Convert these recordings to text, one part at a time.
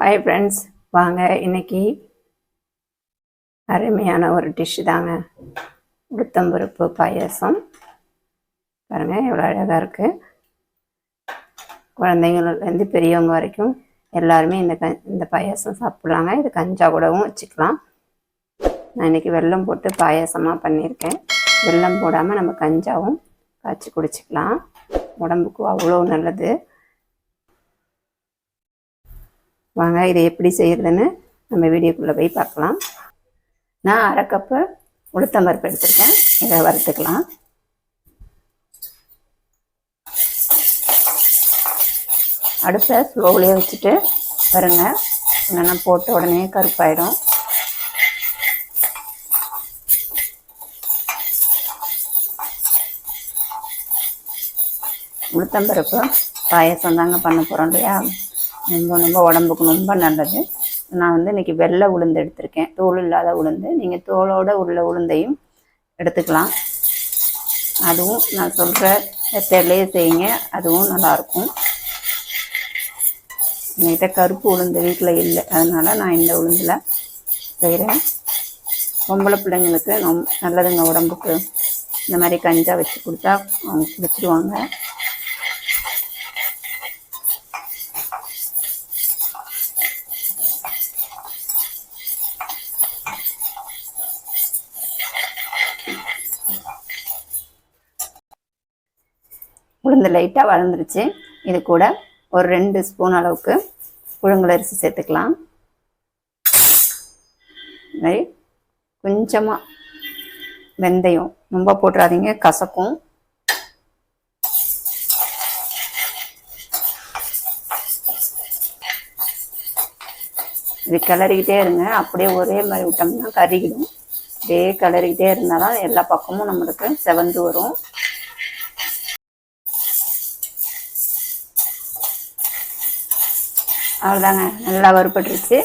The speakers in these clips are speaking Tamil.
ஹாய் ஃப்ரெண்ட்ஸ் வாங்க இன்னைக்கு அருமையான ஒரு டிஷ்ஷு தாங்க. உளுத்தம்பருப்பு பாயாசம். பாருங்கள் எவ்வளோ அழகாக இருக்குது குழந்தைங்கள்லேருந்து பெரியவங்க வரைக்கும் எல்லாருமே இந்த க இந்த பாயாசம் சாப்பிட்லாங்க. இது கஞ்சா கூடவும் வச்சுக்கலாம். நான் இன்றைக்கி வெல்லம் போட்டு பாயாசமாக பண்ணியிருக்கேன். வெல்லம் போடாமல் நம்ம கஞ்சாவும் காய்ச்சி குடிச்சிக்கலாம். உடம்புக்கு அவ்வளோ நல்லது. வாங்க இதை எப்படி செய்கிறதுன்னு நம்ம வீடியோக்குள்ளே போய் பார்க்கலாம். நான் அரை கப்பு உளுத்தம்பருப்பு எடுத்திருக்கேன். இதை வறுத்துக்கலாம். அடுப்பை ஸ்லோவிலே வச்சுட்டு வருங்க இல்லைன்னா போட்ட உடனே கருப்பாயிடும். உளுத்தம்பருப்பு பாயசம் தாங்க பண்ண போகிறோம் இல்லையா? ரொம்ப ரொம்ப உடம்புக்கு ரொம்ப நல்லது. நான் வந்து இன்றைக்கி வெள்ளை உளுந்து எடுத்திருக்கேன். தோல் இல்லாத உளுந்து. நீங்கள் தோலோட உள்ள உளுந்தையும் எடுத்துக்கலாம். அதுவும் நான் சொல்கிற மெத்தட்லேயே செய்யுங்க. அதுவும் நல்லாயிருக்கும். என்கிட்ட கருப்பு உளுந்து வீட்டில் இல்லை. அதனால் நான் இந்த உளுந்தில் செய்கிறேன் பொம்பளை பிள்ளைங்களுக்கு ரொம்ப நல்லதுங்க உடம்புக்கு. இந்த மாதிரி கஞ்சா வச்சு கொடுத்தா அவங்க குடிச்சிடுவாங்க உளுந்து லைட்டாக வளர்ந்துருச்சு இது கூட ஒரு ரெண்டு ஸ்பூன் அளவுக்கு புழுங்கலரிசி சேர்த்துக்கலாம். மாதிரி கொஞ்சமாக வெந்தயம். ரொம்ப போட்டுறாதீங்க கசக்கும். இது கிளறிக்கிட்டே இருங்க. அப்படியே ஒரே மாதிரி விட்டோம்னா கருகிடும். அப்படியே கிளறிக்கிட்டே இருந்தால் தான் எல்லா பக்கமும் நம்மளுக்கு செவந்து வரும். அவ்வளோதாங்க. நல்லா வறுபட்டுருச்சு.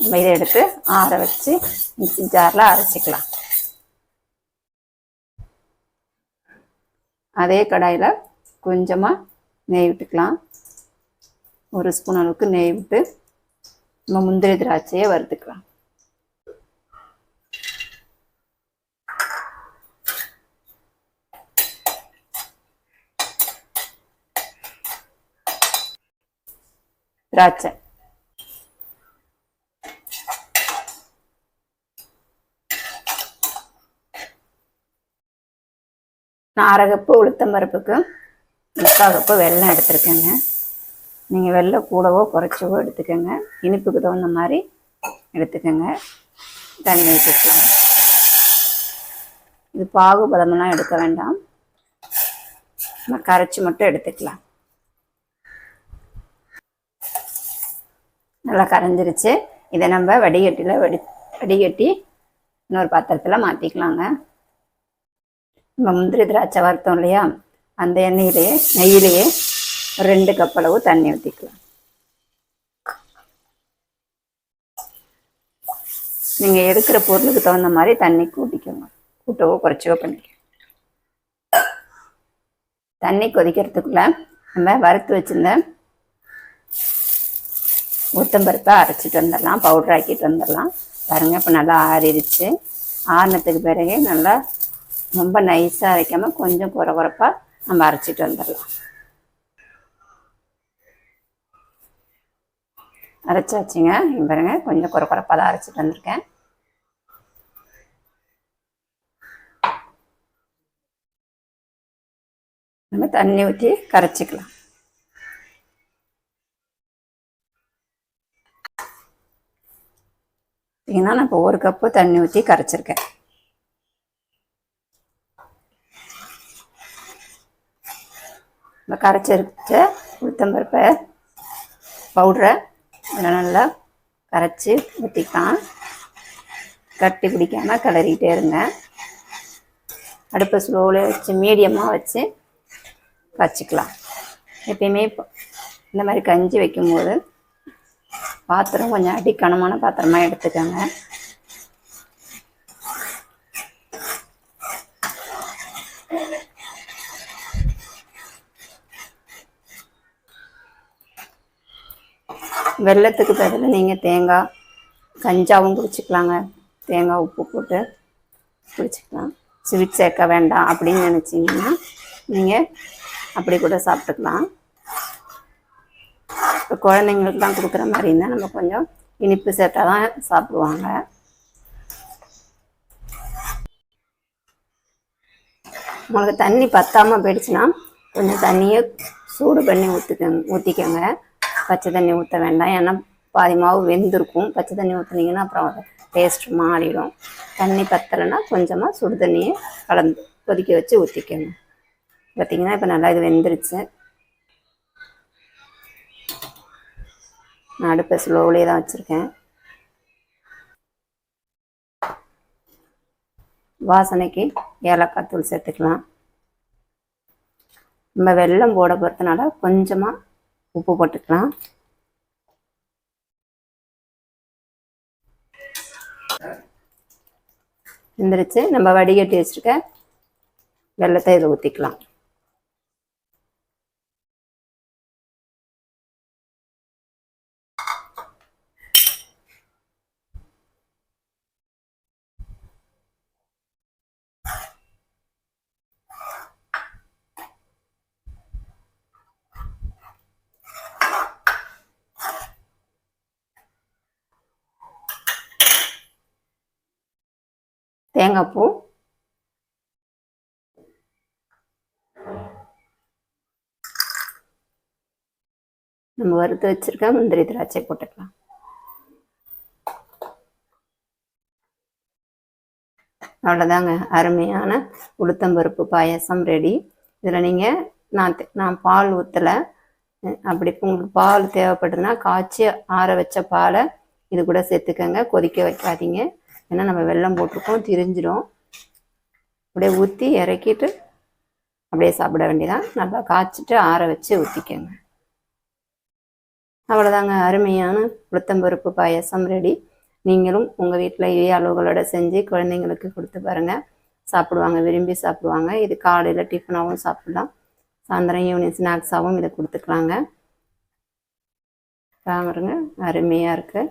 நம்ம இதை எடுத்து ஆற வச்சு மிக்சி ஜாரில் அரைச்சிக்கலாம். அதே கடாயில் கொஞ்சமாக நெய் விட்டுக்கலாம். ஒரு ஸ்பூன் அளவுக்கு நெய் விட்டு நம்ம முந்திரி திராட்சையை வறுத்துக்கலாம். திராட்சை. நான் அரை கப்பு உளுத்தம் பருப்புக்கு முக்கால் கப்பு வெள்ளம் எடுத்திருக்கேங்க. நீங்கள் வெள்ளை கூடவோ குறைச்சவோ எடுத்துக்கோங்க. இனிப்புக்கு தகுந்த மாதிரி எடுத்துக்கோங்க. தண்ணி ஊற்றிக்கலாம் இது பாகுபதமெல்லாம் எடுக்க வேண்டாம். நம்ம கரைச்சி மட்டும் எடுத்துக்கலாம். நல்லா கரைஞ்சிருச்சு. இதை நம்ம வடிகட்டியில் வடி வடிகட்டி இன்னொரு பாத்திரத்தில் மாற்றிக்கலாங்க நம்ம முந்திரி திராட்சை வறுத்தோம் இல்லையா? அந்த எண்ணெயிலேயே நெய்யிலேயே ஒரு ரெண்டு கப் அளவு தண்ணி ஊற்றிக்கலாம் நீங்கள் எடுக்கிற பொருளுக்கு தகுந்த மாதிரி தண்ணி கூட்டிக்கோங்க கூட்டவோ குறைச்சவோ பண்ணிக்க தண்ணி கொதிக்கிறதுக்குள்ள நம்ம வறுத்து வச்சிருந்த உளுத்தம்பருப்பை அரைச்சிட்டு வந்துடலாம் பவுடர் ஆக்கிட்டு வந்துடலாம். பாருங்கள் இப்போ நல்லா ஆறிடுச்சு. ஆறினத்துக்கு பிறகு நல்லா ரொம்ப நைஸாக அரைக்காமல் கொஞ்சம் குறை குறைப்பாக நம்ம அரைச்சிட்டு வந்துடலாம். அரைச்சி வச்சுங்க பாருங்க கொஞ்சம் குறை குறைப்பாக தான் அரைச்சிட்டு வந்திருக்கேன். நம்ம தண்ணி ஊற்றி கரைச்சிக்கலாம். பார்த்தீங்கன்னா நான் இப்போ ஒரு கப்பு தண்ணி ஊற்றி கரைச்சிருக்கேன். நம்ம கரைச்சிருச்ச உளுத்தம்பருப்பை பவுட்ரை இதில் நல்லா கரைச்சி ஊற்றிக்கலாம் கட்டி பிடிக்காமல் கிளறிக்கிட்டே இருங்க. அடுப்பை ஸ்லோவில் வச்சு மீடியமாக வச்சு வச்சுக்கலாம் எப்பயுமே இந்த மாதிரி கஞ்சி வைக்கும்போது பாத்திரம் கொஞ்சம் அடிக்கனமான பாத்திரமா எடுத்துக்கோங்க. வெள்ளத்துக்கு பதில் நீங்கள் தேங்காய் கஞ்சாவும் குடிச்சிக்கலாங்க. தேங்காய் உப்பு போட்டு குடிச்சிக்கலாம். ஸ்வீட் சேர்க்க வேண்டாம் அப்படின்னு நினச்சிங்கன்னா நீங்கள் அப்படி கூட சாப்பிட்டுக்கலாம். இப்போ குழந்தைங்களுக்கு தான் கொடுக்குற மாதிரி இருந்தால் நம்ம கொஞ்சம் இனிப்பு சேர்த்தா தான் சாப்பிடுவாங்க. உங்களுக்கு தண்ணி பத்தாமல் போயிடுச்சுன்னா கொஞ்சம் தண்ணியை சூடு பண்ணி ஊற்றிக்கங்க ஊற்றிக்கங்க பச்சை தண்ணி ஊற்ற வேண்டாம். ஏன்னா பாதி மாவு வெந்திருக்கும். பச்சை தண்ணி ஊற்றுனீங்கன்னா அப்புறம் டேஸ்ட் மாறிடும். தண்ணி பத்தலைன்னா கொஞ்சமாக சுடு தண்ணியை கலந்து கொதிக்க வச்சு ஊற்றிக்கங்க பார்த்தீங்கன்னா இப்போ நல்லா இது வெந்துருச்சு. நான் அடுப்பை ஸ்லோவிலே தான் வச்சுருக்கேன். வாசனைக்கு ஏலக்காய் தூள் சேர்த்துக்கலாம். நம்ம வெல்லம் போட போகிறதுனால கொஞ்சமாக உப்பு போட்டுக்கலாம். எந்திரிச்சு நம்ம வடிகட்டி வச்சுருக்க வெள்ளத்தை இதை ஊற்றிக்கலாம் தேங்காய் பூ. நம்ம வறுத்து வச்சிருக்க முந்திரி திராட்சை போட்டுக்கலாம். அவ்வளோதாங்க. அருமையான உளுத்தம்பருப்பு பாயாசம் ரெடி இதில் நீங்கள் நான் நான் பால் ஊற்றலை அப்படி உங்களுக்கு பால் தேவைப்படுதுன்னா காய்ச்சி ஆற வச்ச பாலை இது கூட சேர்த்துக்கங்க. கொதிக்க வைக்காதீங்க. ஏன்னா நம்ம வெள்ளம் போட்டிருக்கோம் திரிஞ்சிடும் அப்படியே ஊற்றி இறக்கிட்டு அப்படியே சாப்பிட வேண்டியதான் நல்லா காய்ச்சிட்டு ஆற வச்சு ஊற்றிக்கோங்க அவ்வளோதாங்க அருமையான உளுத்தம்பருப்பு பாயசம் ரெடி நீங்களும் உங்கள் வீட்டில் இதே அளவுகளோட செஞ்சு குழந்தைங்களுக்கு கொடுத்து பாருங்கள் சாப்பிடுவாங்க விரும்பி சாப்பிடுவாங்க. இது காலையில் டிஃபனாகவும் சாப்பிடலாம். சாயந்தரம் ஈவினிங் ஸ்நாக்ஸாகவும் இதை கொடுத்துக்கலாங்க. பாருங்க அருமையாக இருக்குது